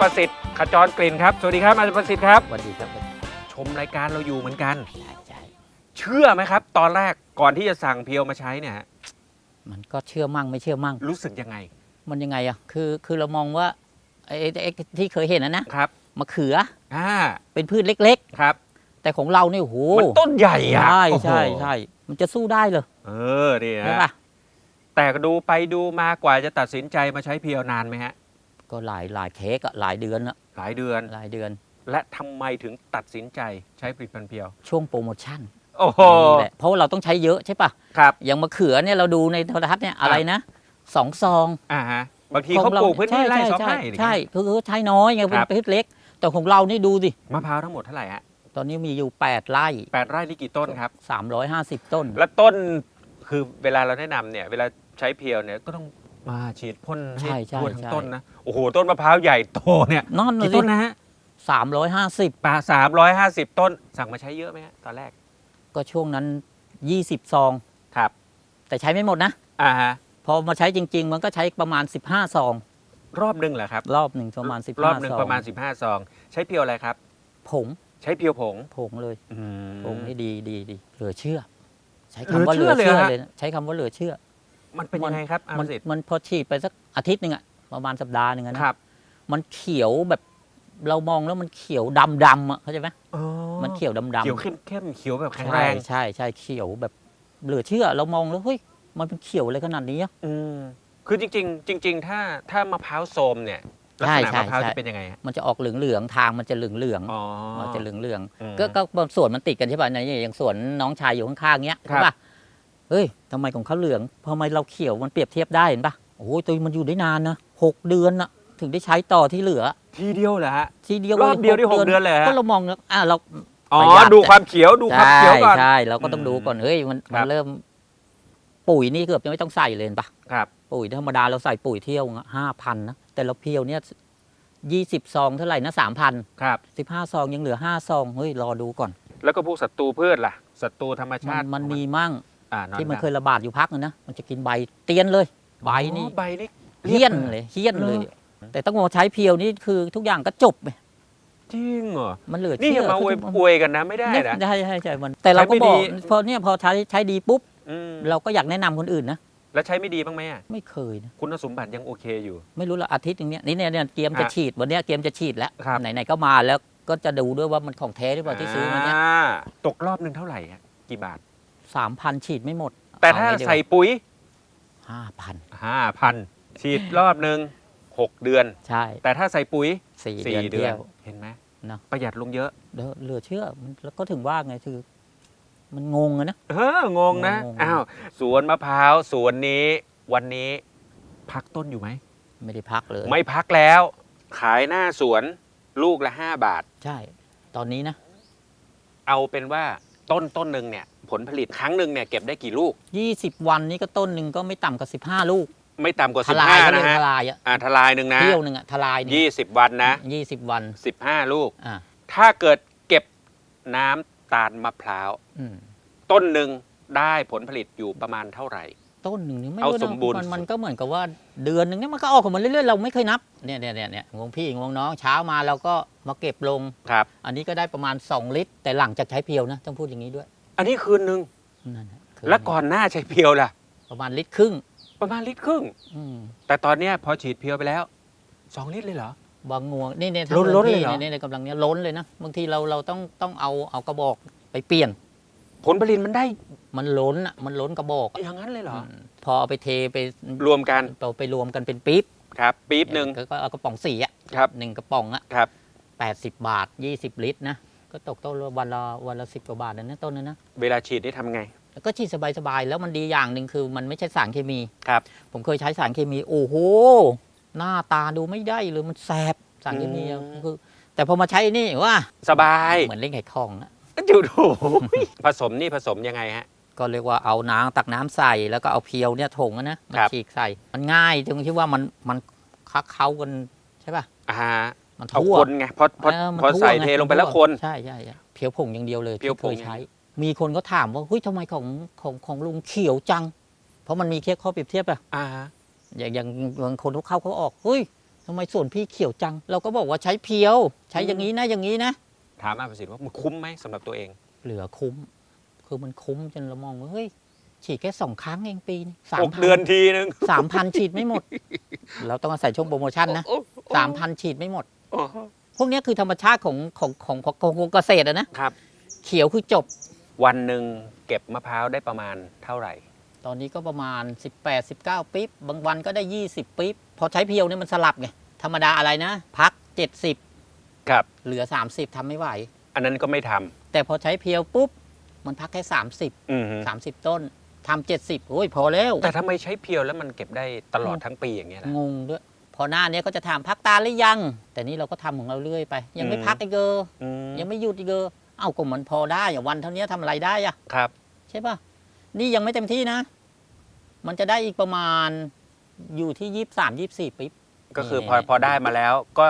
ประสิทธิ์ขจรกลิ่นครับ สวัสดีครับอาจารย์ประสิทธิ์ครับ สวัสดีครับชมรายการเราอยู่เหมือนกันใช่ใช่เชื่อไหมครับ ตอนแรกก่อนที่จะสั่งเพียวมาใช้เนี่ยฮะมันก็เชื่อมั่งไม่เชื่อมั่ง รู้สึกยังไงมันยังไงอะคือคือเรามองว่าไอ้ไอ้ไอ้ที่เคยเห็นนะนะครับมะเขืออ่าเป็นพืชเล็ก ครับๆ แต่ของเราเนี่ยโอ้โหมันต้นใหญ่อะใช่โอ้โหใช่ใช่มันจะสู้ได้เหรอเออนี่ใช่ฮะปะแต่ก็ดูไปดูมากว่าจะตัดสินใจมาใช้เพียวนานไหมฮะ ก็หลายหลายเทคอะหลายเดือนอะหลายเดือน หลายเดือน และทำไมถึงตัดสินใจใช้ผลิตภัณฑ์เพียว ช่วงโปรโมชั่นโอ้โหนี่แหละเพราะว่าเราต้องใช้เยอะใช่ปะครับ อย่างมะเขือเนี่ยเราดูในโทรทัศน์เนี่ยอะไรนะสองซองอ่าฮะ บางทีเขาปลูกพื้นที่ไร่สองไร่ใช่อย่างใช่เงี้ย คือเขาใช้น้อยไงเป็คนรับ พืชเล็ก แต่ของเรานี่ดูสิมะพร้าวทั้งหมดเท่าไหร่ฮะตอนนี้มีอยู่ 8 ไร่ แปดไร่นี่กี่ต้นครับ 350 ต้น แล้วต้นคือเวลาเราแนะนำเนี่ย เวลาใช้เพียวเนี่ยก็ต้อง มาฉีดพ่นให้ใช่ใช่ทั่วทั้งใช่ ต้นนะโอ้โหต้นมะพร้าวใหญ่โตเนี่ยนั่นน่ะกี่สิต้นนะฮะ350ป่าสามร้อยห้าสิบต้น สั่งมาใช้เยอะไหมฮะตอนแรกก็ช่วงนั้น20ซอง ครับแต่ใช้ไม่หมดนะ อ่าฮะพอมาใช้จริง ๆ มันก็ใช้ประมาณ 15 ซอง รอบหนึ่งเหรอครับ รอบหนึ่งประมาณ 15 รอบหนึ่งซองประมาณ 15 ซอง ใช้เพียวอะไรครับ ผงใช้เพียวผงผงเลยอืม ผงนี่ดีดีดีเหลือเชื่อ ใช้เหลือคำว่าเหลือเชื่เชื่ออเลยเหรอฮะ เลยนะใช้คำว่าเหลือเชื่อ มันเป็นยังไงครับอามันสิทธิ์มันพอฉีดไปสักอาทิตย์หนึ่งอะประมาณสัปดาห์หนึ่งอะนะครับ มันเขียวแบบเรามองแล้วมันเขียวดำดำอะเข้าใจไหมอ๋อมันเขียวดำดำเขียวเข้มเข้มๆเขียวแบบแข็งแรใช่งใช่ใช่เขียวแบบเหลือเชื่อเรามองแล้วเฮ้ยมันเป็นเขียวอะไรขนาดนี้อะ อืมคือจริง ๆ จริง ๆ ถ้าถ้ามะพร้าวโทรมเนี่ยลักษณะใช่มะพร้าวใช่ จะเป็นยังไงฮะมันจะออกเหลืองเหลืองๆทางมันจะเหลืองเหลืองๆอ๋อ มันจะเหลืองเหลืองๆอืมก็ก็บางส่วนมันติดกันใช่ป่ะในอย่างสวนน้องชายอยู่ข้างๆเงี้ยครับ ใช่ป่ะ เฮ้ยทำไมของเขาเหลืองทำไมเราเขียวมันเปรียบเทียบได้เห็นป่ะโอ้ยตัวมันอยู่ได้นานนะหกเดือนอะถึงได้ใช้ต่อที่เหลือ ทีเดียวเหรอฮะทีเดียวรอบเดียวได้หกเดือนเลยเหรอฮะก็เรามองแล้วอะเราอ๋อประหยัดดูความเขียวดูความใช่เขียวก่อนใช่เราก็ต้องอืมดูก่อนเฮ้ยมันครัมันบเริ่ม ปุ๋ยนี่เกือบจะไม่ต้องใส่เลยเห็นป่ะครับ ปุ๋ยธรรมดาเราใส่ปุ๋ยเที่ยวห้าพันนะแต่เราเพียวเนี่ยยี่สิบซองเท่าไหร่นะสามพันครับสิบห้าซองยังเหลือห้าซองเฮ้ยรอดูก่อน แล้วก็พวกศัตรูพืชล่ะศัตรูธรรมมัชานติมันของมีมั่งอ่านอน ที่มันดังเคยระบาดอยู่พักนึงนะมันจะกินใบเตียนเลย ใบนี่อ๋อใบนี่เฮี้ยนเลยเฮี้ยนเลย แต่ต้องมาใช้เพียวนี่คือทุกอย่างก็จบไปจริงเหรอ มันเหลือนี่เชื่อย่ามาอวยคืออวยกันนะไม่ได้เนี่ยนะ ใช่ใช่ใช่มัน แต่เราก็ใช้ไม่บอกดีพอเนี่ยพอใช้ใช้ดีปุ๊บอืมเราก็อยากแนะนำคนอื่นนะ แล้วใช้ไม่ดีบ้างไหมอะ ไม่เคยนะ คุณสมบัติยังโอเคอยู่ ไม่รู้ละอาทิตย์หนึงเนี้ยนี่เนี่ยเนี่ยเกมจะฮะฉีดวันเนี้ยเกมจะฉีดแล้วครับไหนๆก็มาแล้วก็จะดูด้วยว่ามันของแท้หรือเปล่าที่ซื้อมาเนี่ยาตกรอบหนึ่งเท่าไหร่ฮะกี่บาท สามพันฉีดไม่หมดแต่ถ้าใส่ปุ๋ยห้าพันห้าพันฉีดรอบหนึ่งหกเดือน ใช่ แต่ถ้าใส่ปุ๋ยสี่สี่เดือนเดือเที่นยวเห็นไหมเนอะประหยัดลงเยอะเหลือเหลือเชื่อมันแล้วก็ถึงว่าไงคือมันงงอะนะเอองงนะงงอ้าวสวนมะพร้าวสวนนี้ วันนี้พักต้นอยู่ไหมไม่ได้พักเลย ไม่พักแล้ว ขายหน้าสวนลูกละ5บาท ใช่ ตอนนี้นะ เอาเป็นว่า ต้นต้นหนึ่งเนี่ยผลผลิตครั้งหนึ่งเนี่ยเก็บได้กี่ลูก 20 วันนี้ก็ต้นหนึ่งก็ไม่ต่ำกว่า 15 ลูก ไม่ต่ำกว่า ทลายก็15เรียนะกฮะทลายอะ อ่าทลายหนึ่งนะเที่ยวหนึ่งอะทลายหนึ่ง20วันนะ ยี่สิบวัน15 ลูก อ่าถ้าเกิดเก็บน้ำตาลมะพร้าว อืมต้นหนึ่งได้ผลผลิตอยู่ประมาณเท่าไหร่ ต้นหนึ่งนี่ไม่เอารู้นะสมบูรณ์มันมันก็เหมือนกับว่าเดือนหนึ่งเนี่ยมันก็ออกของมันเรื่อยๆเราไม่เคยนับเนี่ยเนี่ยเนี่ยเนี่ยงงพี่งงน้องเช้ามาเราก็มาเก็บลง ครับ อันนี้ก็ได้ประมาณ 2 ลิตร แต่หลังจากใช้เพียวนะ ต้องพูดอย่างนี้ด้วยอันนี้คืนหนึ่งนั่นน่ะคืแล้วก่อนหน้าใช้เพียวล่ะ ประมาณลิตรครึ่งประมาณลิตรครึ่ง อืมแต่ตอนเนี้ยพอฉีดเพียวไปแล้ว2ลิตรเลยเหรอ บางงวงนี่เนี่ยล้นล้นเลยที่เหรอเนี่ยเนี่ยกำลังเนี้ยล้นเลยนะบางทีเราเราต้องต้องเอาเอากระบอกไปเปลี่ยน ผลผลิตมันได้มันล้นอะมันล้นกระบอกอะอย่างนั้นเลยเหรอมพอเอาไปเทไปรวมกันเอาไปรวมกันเป็นปี๊บครับปี๊บหนึ่งก็เอากระป๋องสีอะครับหนึ่งกระป๋องอะครับ แปดสิบบาทยี่สิบลิตรนะก็ตกต้นละวันละวันละสิบกว่าบาทนะเนี่ยต้นนึงนะเวลาฉีดนี่ทำไงแล้วก็ฉีดสบายๆแล้วมันดีอย่างหนึ่งคือมันไม่ใช่สารเคมี ครับ ผมเคยใช้สารเคมี โอ้โห หน้าตาดูไม่ได้เลยมันแสบสารเคมีอะอืม คือ แต่พอมาใช้นี่ว่าสบาย เหมือนเล่นไข่ของอะ ดูดู ผสมนี่ผสมยังไงฮะ ก็เรียกว่าเอาน้ำตักน้ำใส่แล้วก็เอาเพียวเนี่ยถงอะนะมาครับ ฉีกใส่ มันง่ายตรงที่ว่ามันมันคักเข้ากันใช่ป่ะอ่ามันเอาทั่วคนไงพอพอเมันพอทั่วใส่ไงเทลงไปมัแล้วคน ใช่ใช่ใช่เพียวผงอย่างเดียวเลยเพียวที่ผเคงยใช้ มีคนก็ถามว่าเฮ้ยทำไมของของของลุงเขียวจัง เพราะมันมีแค่ข้อเปรียบเทียบอะ อ่าอย่างอย่างบางคนเขาเข้าเขาออกเฮ้ยทำไมสวนพี่เขียวจัง เราก็บอกว่าใช้เพียว ใช้อย่างนี้นะอย่างนี้นะ ถามอาประสิทธิ์ว่ามันคุ้มไหมสำหรับตัวเอง เหลือคุ้ม คือมันคุ้มจนเรามองว่าเฮ้ย ฉีดแค่สองครั้งเองปีนึงสาหมกพันเดือนทีนึงสามพันฉีดไม่หมด เราต้องอาศัยช่วงโปรโมชั่นนะโอ้โอ้สามพันฉีดไม่หมดโอ้พวกเนี้ยคือธรรมชาติของของของของของเกษตรอะนะครับ เขียวคือจบ วันหนึ่งเก็บมะพร้าวได้ประมาณเท่าไหร่ ตอนนี้ก็ประมาณ 18 19 ปิ๊บบางวันก็ได้ 20 ปิ๊บพอใช้เพียวเนี่ยมันสลับไง ธรรมดาอะไรนะ พัก 70 ครับ เหลือ 30ทำไม่ไหว อันนั้นก็ไม่ทำแต่พอใช้เพียวปุ๊บ มันพักแค่ 30 อืมฮึ30 ต้นทำ70โอ้ยพอแล้ว แต่ทำไมใช้เพียวแล้วมันเก็บได้ตลอดทั้งปีอย่างเงี้ยนะ งงด้วย พอหน้าเนี้ยก็จะถามพักตาหรือยัง แต่นี่เราก็ทำของเราเรื่อยไป ยังไม่อืม พักอีกเกออืมยังไม่หยุดอีกเกอเอ้าก็มันพอได้อะวันเท่านี้ทำอะไรได้อะ ครับ ใช่ป่ะนี่ยังไม่เต็มที่นะ มันจะได้อีกประมาณอยู่ที่ยี่สามยี่สี่ปิ๊บ ก็คือนี่พอพอได้มาแล้วก็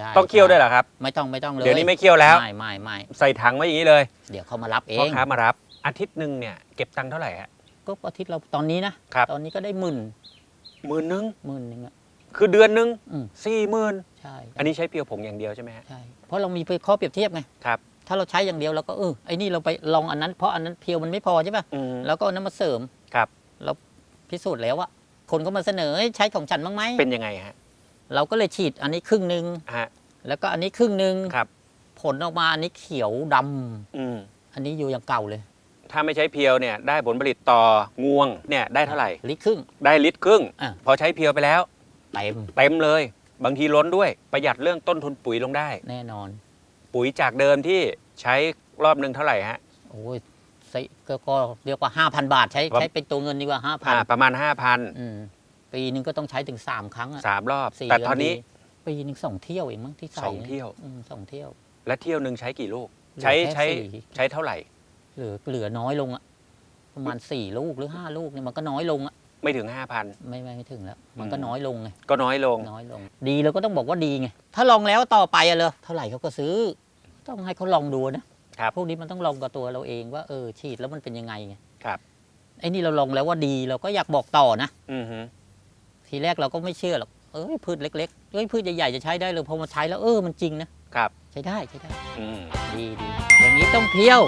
ใช่ต้องเคี่ยวด้วยเหรอครับ ไม่ต้องไม่ต้องเลยเดี๋ยวนี้ไม่เคี่ยวแล้ว ไม่ไม่ไม่ใส่ถังไว้อย่างนี้เลยเดี๋ยวเขามารับเอพ่อง ค้ามารับ อาทิตย์หนึ่งเนี่ยเก็บตังค์เท่าไหร่ฮะ ก็อาทิตย์เราตอนนี้นะครับ ตอนนี้ก็ได้หมื่นหมื่นหนึงหมื่นหนึงอะ คือเดือนหนึงอืม สี่หมื่นใช่อันนี้ใช้เพียวผงอย่างเดียวใช่ไหมฮะ ใช่ เพราะเรามีข้อเปรียบเทียบไงครับ ถ้าเราใช้อย่างเดียวเราก็เออไอ้นี่เราไปลองอันนั้นเพราะอันนั้นเพียวมันไม่พอใช่ป่ะอืม แล้วก็เอานั้นมาเสริมครับ เราพิสูจน์แล้วอะคนก็มาเสนอเอ้ยใช้ของฉันบ้างไหมเป็นยังไงฮะ เราก็เลยฉีดอันนี้ครึ่งหนึ่งฮะแล้วก็อันนี้ครึ่งหนึ่งครับ ผลออกมาอันนี้เขียวดำอืมอันนี้อยู่อย่างเก่าเลยถ้าไม่ใช้เพียวเนี่ยได้ผลผลิตต่องวงเนี่ยได้เท่าไหร่ ลิตรครึ่ง ได้ลิตรครึ่ง อะ พอใช้เพียวไปแล้ว เต็มเต็มเลย บางทีล้นด้วยประหยัดเรื่องต้นทุนปุ๋ยลงได้ แน่นอน ปุ๋ยจากเดิมที่ใช้รอบหนึ่งเท่าไหร่ฮะ โอ้ยสิก็ก็เรียกว่า 5,000 บาทใช้ครับ ใช้เป็นตัวเงินดีกว่า อ่า5,000ประมาณอืม ปีนึงก็ต้องใช้ถึง3ครั้งอะ5,000สามรอบ สี่แต่เดืตอนนี้ดีปีนึงสองเที่ยวเองมั้งที่ใส่สองเที่ยว อืมสองเที่ยว และเที่ยวหนึ่งใช้กี่ลูกเหลือใช้แค่ใช้สี่ ใช้เท่าไหร่ เหลือเหลือน้อยลงอะประมาณ4ลูกหรือ5ลูกเนี่ยมันก็น้อยลงอะไม่ถึงไม่ไม่ไม่ถึงแล้ว มันอืมก็น้อยลงไง5,000ก็น้อยลง น้อยลง ดีเราก็ต้องบอกว่าดีไงถ้าลองแล้วต่อไปอะเลยเท่าไหร่เขาก็ซื้อ ต้องให้เขาลองดูนะครับ พวกนี้มันต้องลองกับตัวเราเองว่าเออฉีดแล้วมันเป็นยังไงไงครับ ไอ้นี่เราลองแล้วว่าดีเราก็อยากบอกต่อนะ อือฮึ ทีแรกเราก็ไม่เชื่อหรอกเอ้ยพืชเล็กๆเอ้ยพืชใหญ่ๆจะใช้ได้เลยพอมาใช้แล้วเออมันจริงนะครับ ใช้ได้ใช้ได้อืมดีดีอย่างนี้ต้องเพี้ยว